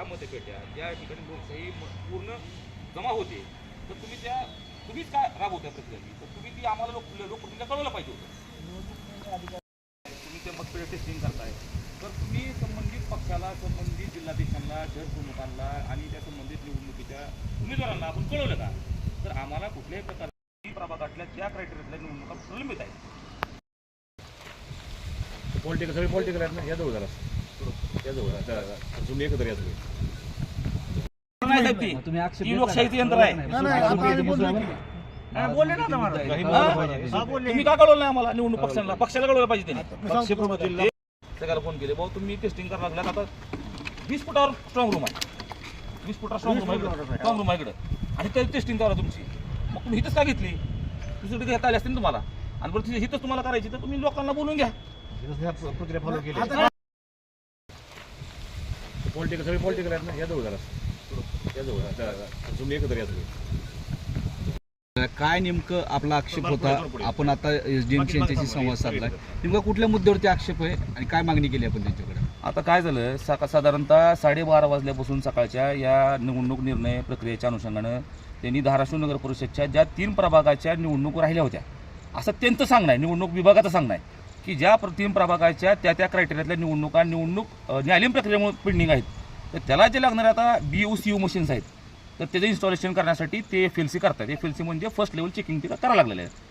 ह्या मतपेट्या ज्या ठिकाणी लोकशाही पूर्ण जमा होते तर तुम्ही त्या तुम्हीच काय राबवत्या प्रक्रिया तर तुम्ही ती आम्हाला लोक लोकप्रतिनिधीला कळवलं पाहिजे होतं. तुम्ही त्या मतपेट्या टेस्टिंग करताय. तर तुम्ही संबंधित पक्षाला संबंधित जिल्हाधीशांना शहर प्रमुखांना आणि त्या संबंधित निवडणुकीच्या उमेदवारांना आपण कळवलं का? तर आम्हाला कुठल्याही प्रकारची प्रभागातल्या त्या क्रायटेरियातल्या निवडणुका प्रलंबित आहेत. पॉलिटिकल सगळे पॉलिटिकल आहेत ना? या जवळ जरा. तुम्ही एकत्र या नाही साहेब ती. ती लोकशाहीचं यंत्र आहे बोलले ना आता तुम्ही का कळवलं नाही आम्हाला निवडणूक पक्षाला पक्षाला कळवलं पाहिजे त्यांनी सगळ्याला फोन केले भाऊ तुम्ही टेस्टिंग करायला आता वीस फुटावर स्ट्रॉंग रूम आहे वीस फुटावर स्ट्रॉंग रूम आहे स्ट्रॉंग रूम आहे इकडं आणि त्याची टेस्टिंग करा तुमची मग तुम्ही इथंच का घेतली दुसरीकडे घेता आली असते ना तुम्हाला आणि बरं हितच तुम्हाला करायची तर तुम्ही लोकांना बोलून घ्या प्रक्रिया फॉलो केली आता पॉलिटिकल सगळे पॉलिटिकल आहेत ना? या जवळ जरा. या जवळ आता तुम्ही एकत्र या सगळे काय नेमकं आपला आक्षेप होता? आपण आता एस डी यांच्याशी संवाद साधलाय. नेमका कुठल्या मुद्द्यावरती आक्षेप आहे आणि काय मागणी केली आपण त्यांच्याकडे? आता काय झालं? सका साधारणतः साडेबारा वाजल्यापासून सकाळच्या या निवडणूक निर्णय प्रक्रियेच्या अनुषंगानं त्यांनी धाराशिव नगर परिषदच्या ज्या तीन प्रभागाच्या निवडणूक राहिल्या होत्या असं त्यांचं सांगणं आहे. निवडणूक विभागाचं सांगणं आहे. की ज्या प्रतिम तीन प्रभागाच्या त्या त्या क्रायटेरियातल्या निवडणुका निवडणूक न्यायालयीन प्रक्रियेमुळे पेंडिंग आहेत. तर त्याला जे लागणारे आता B U C U machines आहेत. तर त्याचं इन्स्टॉलेशन करण्यासाठी ते एफ एल सी करतात. एफ एल सी म्हणजे फर्स्ट लेवल चेकिंग तिथं करायला लागलेलं आहे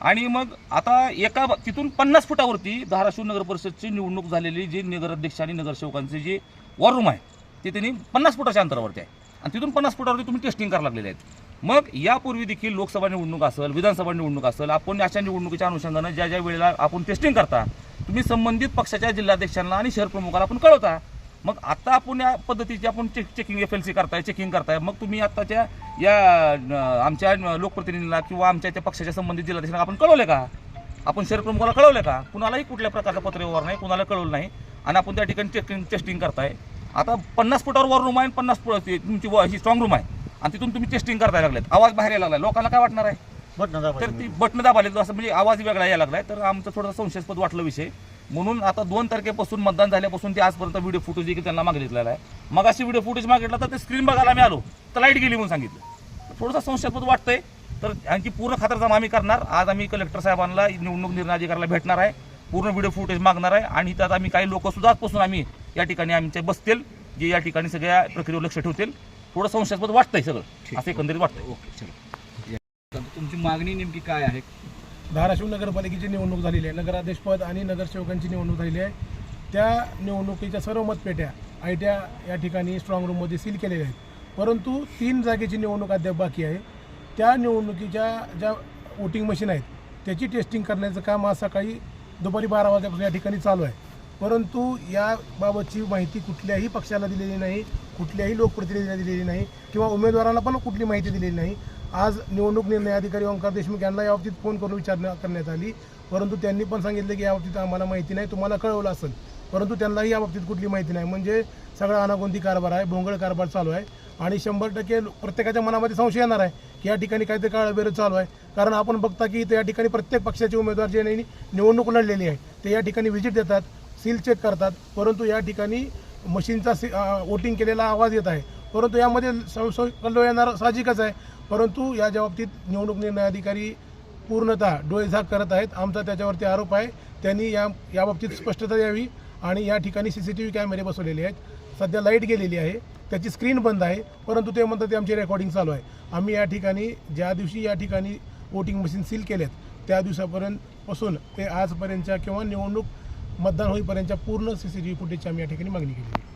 आणि मग आता एका तिथून पन्नास फुटावरती धाराशिव नगर परिषदची निवडणूक झालेली जी नगराध्यक्ष आणि नगरसेवकांचे जे वॉर रूम आहे ते त्यांनी पन्नास फुटाच्या अंतरावरती आहे. आणि तिथून पन्नास फुटावरती तुम्ही टेस्टिंग करायला लागलेले आहेत. मग यापूर्वी देखील लोकसभा निवडणूक असेल विधानसभा निवडणूक असेल आपण अशा निवडणुकीच्या अनुषंगानं ज्या ज्या वेळेला आपण टेस्टिंग करता तुम्ही संबंधित पक्षाच्या जिल्हाध्यक्षांना आणि शहर प्रमुखाला आपण कळवता. मग आता आपण या पद्धतीची आपण check checking F L C करताय चेकिंग करताय. मग तुम्ही आत्ताच्या या आमच्या न, लोकप्रतिनिधीला किंवा आमच्या त्या पक्षाच्या संबंधित जिल्हाध्यक्षांना आपण कळवले का? आपण शहर प्रमुखाला कळवले का? कुणालाही कुठल्या प्रकारचा पत्रव्यवहार नाही कुणाला कळवलं नाही. आणि आपण त्या ठिकाणी चेकिंग टेस्टिंग करताय. आता पन्नास फुटावर वर रूम आहे आणि पन्नास फुट तुमची ही स्ट्रॉंग रूम आहे. आणि तिथून तुम्ही टेस्टिंग करताय लागलेत. आवाज बाहेर यायला लागलाय. लोकांना काय वाटणार आहे? तर ती बटणं दाबाले असं म्हणजे आवाज वेगळा यायला लागलाय. तर आमचं थोडंसं संशयास्पद वाटलं विषय. म्हणून आता दोन तारखेपासून मतदान झाल्यापासून ते आजपर्यंत व्हिडिओ फुटेज देखील त्यांना मागितलेला आहे. मग अशी व्हिडिओ फुटेज मागितला तर ते स्क्रीन बघायला मी आलो. तर लाइट गेली म्हणून सांगितलं. थोडंसं संशयास्पद वाटतंय. तर आणखी पूर्ण खातरजमा आम्ही करणार. आज आम्ही कलेक्टर साहेबांना निवडणूक निर्णय अधिकाऱ्याला भेटणार आहे. पूर्ण व्हिडिओ फुटेज मागणार आहे. आणि त्यात आम्ही काही लोक सुद्धा आजपासून आम्ही या ठिकाणी आमचे बसतील. जे या ठिकाणी सगळ्या प्रक्रियेवर लक्ष ठेवतील. थोडं संशयास्पद वाटतंय सगळं. असं एकंदरीत वाटतंय. ओके चलो. तुमची मागणी नेमकी काय आहे? धाराशिव नगरपालिकेची निवडणूक झालेली आहे. नगराध्यक्षपद आणि नगरसेवकांची निवडणूक झालेली आहे. त्या निवडणुकीच्या सर्व मतपेट्या आय त्या या ठिकाणी स्ट्रॉंग रूममध्ये सील केलेल्या आहेत. परंतु तीन जागेची निवडणूक अद्याप बाकी आहे. त्या निवडणुकीच्या ज्या वोटिंग मशीन आहेत त्याची टेस्टिंग करण्याचं काम आज सकाळी दुपारी बारा वाजल्यापासून या ठिकाणी चालू आहे. परंतु याबाबतची माहिती कुठल्याही पक्षाला दिलेली नाही कुठल्याही लोकप्रतिनिधीला दिलेली नाही किंवा उमेदवारांना पण कुठली माहिती दिलेली नाही. आज निवडणूक निर्णय अधिकारी ओंकार देशमुख यांना याबाबतीत फोन करून विचारणा करण्यात आली. परंतु त्यांनी पण सांगितलं की याबाबतीत आम्हाला माहिती नाही. तुम्हाला कळवलं असेल. परंतु त्यांनाही याबाबतीत कुठली माहिती नाही. म्हणजे सगळा अनागोंदी कारभार आहे भोंगळ कारभार चालू आहे. आणि शंभर टक्के प्रत्येकाच्या मनामध्ये संशय येणार आहे की या ठिकाणी काहीतरी काळबेर चालू आहे. कारण आपण बघता की इथं या ठिकाणी प्रत्येक पक्षाचे उमेदवार जे नाही निवडणूक लढलेली आहे ते या ठिकाणी व्हिजिट देतात. सील चेक करतात. परंतु या ठिकाणी मशीनचा सी वोटिंग केलेला आवाज येत आहे. परंतु यामध्ये संशय कल्लो येणार साहजिकच आहे. परंतु या बाबतीत निवडणूक निर्णय अधिकारी पूर्णतः डोळेझाक करत आहेत. आमचा त्याच्यावरती आरोप आहे. त्यांनी या याबाबतीत स्पष्टता द्यावी आणि या ठिकाणी सी सी टी व्ही कॅमेरे बसवलेले आहेत. सध्या लाइट गेलेली आहे. त्याची स्क्रीन बंद आहे. परंतु ते म्हणतात ते आमची रेकॉर्डिंग चालू आहे. आम्ही या ठिकाणी ज्या दिवशी या ठिकाणी वोटिंग मशीन सील केल्यात त्या दिवसापर्यंत पासून ते आजपर्यंतच्या किंवा निवडणूक मतदान होईपर्यंतच्या पूर्ण सी सी टी व्ही फुटेजची आम्ही या ठिकाणी मागणी केली आहे.